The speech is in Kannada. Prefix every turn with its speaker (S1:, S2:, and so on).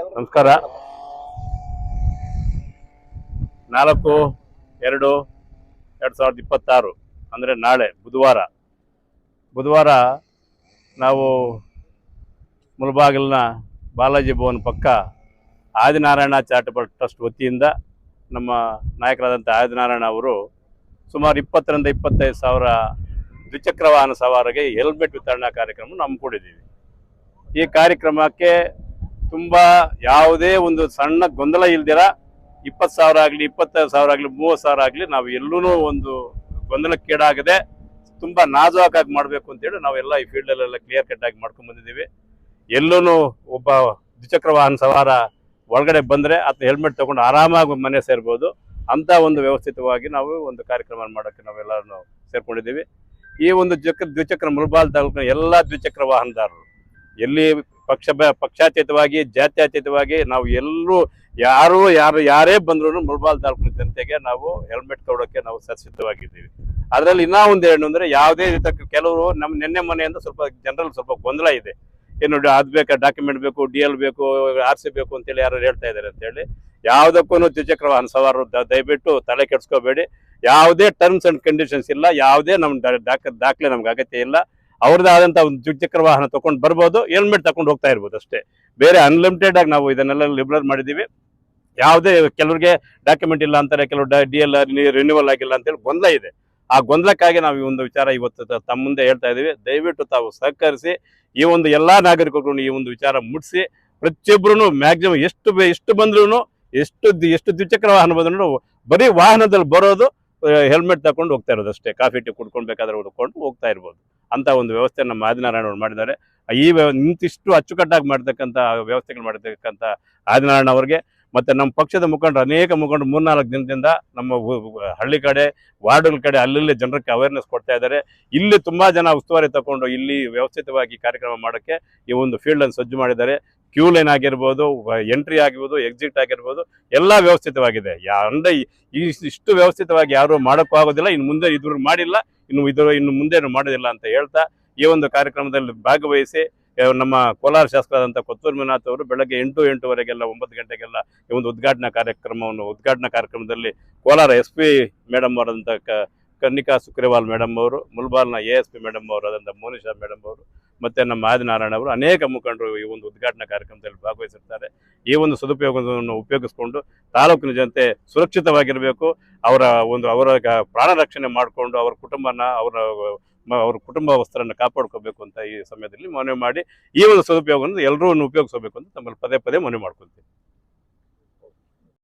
S1: ನಮಸ್ಕಾರ. ನಾಲ್ಕು, ಎರಡು ಎರಡು ಸಾವಿರದ ಇಪ್ಪತ್ತಾರು, ಅಂದರೆ ನಾಳೆ, ಬುಧವಾರ. ಬುಧವಾರ ನಾವು ಮುಳಬಾಗಿಲಿನ ಬಾಲಾಜಿ ಭವನ್ ಪಕ್ಕ ಆದಿನಾರಾಯಣ ಚಾರಿಟಬಲ್ ಟ್ರಸ್ಟ್ ವತಿಯಿಂದ ನಮ್ಮ ನಾಯಕರಾದಂಥ ಆದಿನಾರಾಯಣ ಅವರು ಸುಮಾರು ಇಪ್ಪತ್ತರಿಂದ ಇಪ್ಪತ್ತೈದು ಸಾವಿರ ದ್ವಿಚಕ್ರ ವಾಹನ ಸವಾರಿಗೆ ಹೆಲ್ಮೆಟ್ ವಿತರಣಾ ಕಾರ್ಯಕ್ರಮ ಹಮ್ಮಿಕೊಂಡಿದ್ದೀವಿ. ಈ ಕಾರ್ಯಕ್ರಮಕ್ಕೆ ತುಂಬ ಯಾವುದೇ ಒಂದು ಸಣ್ಣ ಗೊಂದಲ ಇಲ್ದಿರ ಇಪ್ಪತ್ತು ಸಾವಿರ ಆಗಲಿ, ಇಪ್ಪತ್ತೈದು ಸಾವಿರ ಆಗಲಿ, ಮೂವತ್ತು ಸಾವಿರ ಆಗಲಿ ನಾವು ಎಲ್ಲೂ ಒಂದು ಗೊಂದಲಕ್ಕೀಡಾಗದೆ ತುಂಬ ನಾಜೂಕಾಗಿ ಮಾಡಬೇಕು ಅಂತೇಳಿ ನಾವೆಲ್ಲ ಈ ಫೀಲ್ಡಲ್ಲೆಲ್ಲ ಕ್ಲಿಯರ್ ಕಟ್ ಆಗಿ ಮಾಡ್ಕೊಂಡು ಬಂದಿದ್ದೀವಿ. ಎಲ್ಲೂ ಒಬ್ಬ ದ್ವಿಚಕ್ರ ವಾಹನ ಸವಾರ ಒಳಗಡೆ ಬಂದರೆ ಅತ್ತ ಹೆಲ್ಮೆಟ್ ತಗೊಂಡು ಆರಾಮಾಗಿ ಮನೆ ಸೇರ್ಬೋದು. ಅಂತ ಒಂದು ವ್ಯವಸ್ಥಿತವಾಗಿ ನಾವು ಒಂದು ಕಾರ್ಯಕ್ರಮ ಮಾಡೋಕ್ಕೆ ನಾವೆಲ್ಲರೂ ಸೇರ್ಕೊಂಡಿದ್ದೀವಿ. ಈ ಒಂದು ಚಕ್ರ ದ್ವಿಚಕ್ರ ಮುಳಬಾಲ್ ತಾಲೂಕಿನ ಎಲ್ಲ ದ್ವಿಚಕ್ರ ವಾಹನದಾರರು ಎಲ್ಲಿ ಪಕ್ಷ ಪಕ್ಷಾತೀತವಾಗಿ, ಜಾತ್ಯತೀತವಾಗಿ ನಾವು ಎಲ್ಲರೂ ಯಾರು ಯಾರು, ಯಾರೇ ಬಂದ್ರು ಮುಳಬಾಲ್ ತಾಲೂಕಿನ ಜನತೆಗೆ ನಾವು ಹೆಲ್ಮೆಟ್ ಕೊಡೋಕೆ ನಾವು ಸಸಿದ್ಧವಾಗಿದ್ದೀವಿ ಅದರಲ್ಲಿ ಇನ್ನೂ ಒಂದು ಏನು ಅಂದ್ರೆ ಯಾವುದೇ ರೀತಿ ಕೆಲವರು ನಮ್ಮ ನಿನ್ನೆ ಮನೆಯಿಂದ ಸ್ವಲ್ಪ ಜನರಲ್ಲಿ ಸ್ವಲ್ಪ ಗೊಂದಲ ಇದೆ. ಏನು ಅದು ಬೇಕಾ ಡಾಕ್ಯುಮೆಂಟ್ ಬೇಕು ಡಿ ಎಲ್ ಬೇಕು ಆರ್ ಸಿ ಬೇಕು ಅಂತೇಳಿ ಯಾರು ಹೇಳ್ತಾ ಇದ್ದಾರೆ ಅಂತೇಳಿ ಯಾವುದಕ್ಕೂ ದ್ವಿಚಕ್ರ ವಾಹನ ಸವಾರರು ದಯವಿಟ್ಟು ತಲೆ ಕೆಡಿಸ್ಕೋಬೇಡಿ. ಯಾವುದೇ ಟರ್ಮ್ಸ್ ಅಂಡ್ ಕಂಡೀಷನ್ಸ್ ಇಲ್ಲ, ಯಾವುದೇ ನಮ್ಮ ದಾಖ ದಾಖಲೆ ನಮ್ಗೆ ಅಗತ್ಯ ಇಲ್ಲ. ಅವ್ರದ್ದು ಆದಂಥ ಒಂದು ದ್ವಿಚಕ್ರ ವಾಹನ ತಗೊಂಡು ಬರ್ಬೋದು ಹೆಲ್ಮೆಟ್ ತಗೊಂಡು ಹೋಗ್ತಾ ಇರ್ಬೋದು ಅಷ್ಟೇ. ಬೇರೆ ಅನ್ಲಿಮಿಟೆಡ್ ಆಗಿ ನಾವು ಇದನ್ನೆಲ್ಲ ಲಿಬರಲ್ ಮಾಡಿದ್ದೀವಿ. ಯಾವುದೇ ಕೆಲವರಿಗೆ ಡಾಕ್ಯುಮೆಂಟ್ ಇಲ್ಲ ಅಂತಾರೆ ಕೆಲವು ಡಿ ಎಲ್ ರಿನ್ಯೂವಲ್ ಆಗಿಲ್ಲ ಅಂತೇಳಿ ಗೊಂದಲ ಇದೆ. ಆ ಗೊಂದಲಕ್ಕಾಗಿ ನಾವು ಈ ಒಂದು ವಿಚಾರ ಇವತ್ತು ತಮ್ಮ ಮುಂದೆ ಹೇಳ್ತಾ ಇದ್ದೀವಿ. ದಯವಿಟ್ಟು ತಾವು ಸಹಕರಿಸಿ, ಈ ಒಂದು ಎಲ್ಲಾ ನಾಗರಿಕರು ಈ ಒಂದು ವಿಚಾರ ಮುಟ್ಟಿಸಿ ಪ್ರತಿಯೊಬ್ಬರು ಮ್ಯಾಕ್ಸಿಮಮ್ ಎಷ್ಟು ಎಷ್ಟು ಬಂದ್ರು ಎಷ್ಟು ಎಷ್ಟು ದ್ವಿಚಕ್ರ ವಾಹನ ಬಂದ್ರು ಬರೀ ವಾಹನದಲ್ಲಿ ಬರೋದು ಹೆಲ್ಮೆಟ್ ತಗೊಂಡು ಹೋಗ್ತಾ ಇರೋದು ಅಷ್ಟೇ. ಕಾಫಿ ಟೀ ಕುಡ್ಕೊಂಡು ಬೇಕಾದ್ರೆ ಹುಡ್ಕೊಂಡು ಹೋಗ್ತಾ ಇರ್ಬೋದು. ಅಂತ ಒಂದು ವ್ಯವಸ್ಥೆ ನಮ್ಮ ಆದಿನಾರಾಯಣ ಮಾಡಿದ್ದಾರೆ. ಈ ವ್ಯವ- ಇಂತಿಷ್ಟು ಅಚ್ಚುಕಟ್ಟಾಗಿ ಮಾಡ್ತಕ್ಕಂಥ ವ್ಯವಸ್ಥೆಗಳು ಮಾಡಿರ್ತಕ್ಕಂಥ ಆದಿನಾರಾಯಣ ಅವರಿಗೆ, ಮತ್ತು ನಮ್ಮ ಪಕ್ಷದ ಮುಖಂಡರು, ಅನೇಕ ಮುಖಂಡರು ಮೂರ್ನಾಲ್ಕು ದಿನದಿಂದ ನಮ್ಮ ಹಳ್ಳಿ ಕಡೆ, ವಾರ್ಡ್ಗಳ ಕಡೆ ಅಲ್ಲಲ್ಲಿ ಜನರಿಗೆ ಅವೇರ್ನೆಸ್ ಕೊಡ್ತಾ ಇದ್ದಾರೆ. ಇಲ್ಲಿ ತುಂಬ ಜನ ಉಸ್ತುವಾರಿ ತಗೊಂಡು ಇಲ್ಲಿ ವ್ಯವಸ್ಥಿತವಾಗಿ ಕಾರ್ಯಕ್ರಮ ಮಾಡೋಕ್ಕೆ ಈ ಒಂದು ಫೀಲ್ಡನ್ನು ಸಜ್ಜು ಮಾಡಿದ್ದಾರೆ. ಕ್ಯೂ ಲೈನ್ ಆಗಿರ್ಬೋದು ಎಂಟ್ರಿ ಆಗಿರ್ಬೋದು ಎಕ್ಸಿಟ್ ಆಗಿರ್ಬೋದು, ಎಲ್ಲ ವ್ಯವಸ್ಥಿತವಾಗಿದೆ. ಯಾ, ಅಂದ್ರೆ ಇಷ್ಟು ವ್ಯವಸ್ಥಿತವಾಗಿ ಯಾರೂ ಮಾಡೋಕ್ಕೂ ಆಗೋದಿಲ್ಲ, ಇನ್ನು ಮುಂದೆ ಇದ್ರ ಮಾಡಿಲ್ಲ. ಇನ್ನು ಇದರ ಇನ್ನು ಮುಂದೆ ಮಾಡೋದಿಲ್ಲ ಅಂತ ಹೇಳ್ತಾ ಈ ಒಂದು ಕಾರ್ಯಕ್ರಮದಲ್ಲಿ ಭಾಗವಹಿಸಿ ನಮ್ಮ ಕೋಲಾರ ಶಾಸಕರಾದಂಥ ಕೊತ್ತೂರು ಮೀನಾಥ್ ಅವರು ಬೆಳಗ್ಗೆ ಎಂಟು ಎಂಟುವರೆಗೆಲ್ಲ ಒಂಬತ್ತು ಗಂಟೆಗೆಲ್ಲ ಈ ಒಂದು ಉದ್ಘಾಟನಾ ಕಾರ್ಯಕ್ರಮವನ್ನು, ಉದ್ಘಾಟನಾ ಕಾರ್ಯಕ್ರಮದಲ್ಲಿ ಕೋಲಾರ ಎಸ್ ಪಿ ಮೇಡಮ್ ಅವರಾದಂಥ ಕನ್ನಿಕಾ ಸುಕ್ರೇವಾಲ್ ಮೇಡಮ್ ಅವರು, ಮುಲ್ಬಾಲ್ನ ಎ ಎಸ್ ಪಿ ಮೇಡಮ್ ಅವರಾದಂಥ ಮೋನಿಶಾ ಮೇಡಮ್ ಅವರು ಮತ್ತೆ ನಮ್ಮ ಆದಿನಾರಾಯಣ ಅವರು ಅನೇಕ ಮುಖಂಡರು ಈ ಒಂದು ಉದ್ಘಾಟನಾ ಕಾರ್ಯಕ್ರಮದಲ್ಲಿ ಭಾಗವಹಿಸಿರ್ತಾರೆ. ಈ ಒಂದು ಸದುಪಯೋಗವನ್ನು ಉಪಯೋಗಿಸಿಕೊಂಡು ತಾಲೂಕಿನ ಜನತೆ ಸುರಕ್ಷಿತವಾಗಿರಬೇಕು. ಅವರ ಒಂದು ಅವರ ಪ್ರಾಣ ರಕ್ಷಣೆ ಮಾಡಿಕೊಂಡು ಅವರ ಕುಟುಂಬನ ಅವರ ಅವ್ರ ಕುಟುಂಬ ವಸ್ತ್ರನ ಕಾಪಾಡ್ಕೋಬೇಕು ಅಂತ ಈ ಸಮಯದಲ್ಲಿ ಮನವಿ ಮಾಡಿ ಈ ಒಂದು ಸದುಪಯೋಗವನ್ನು ಎಲ್ಲರೂ ಉಪಯೋಗಿಸಬೇಕು ಅಂತ ತಮ್ಮಲ್ಲಿ ಪದೇ ಪದೇ ಮನವಿ ಮಾಡ್ಕೊಳ್ತೀನಿ.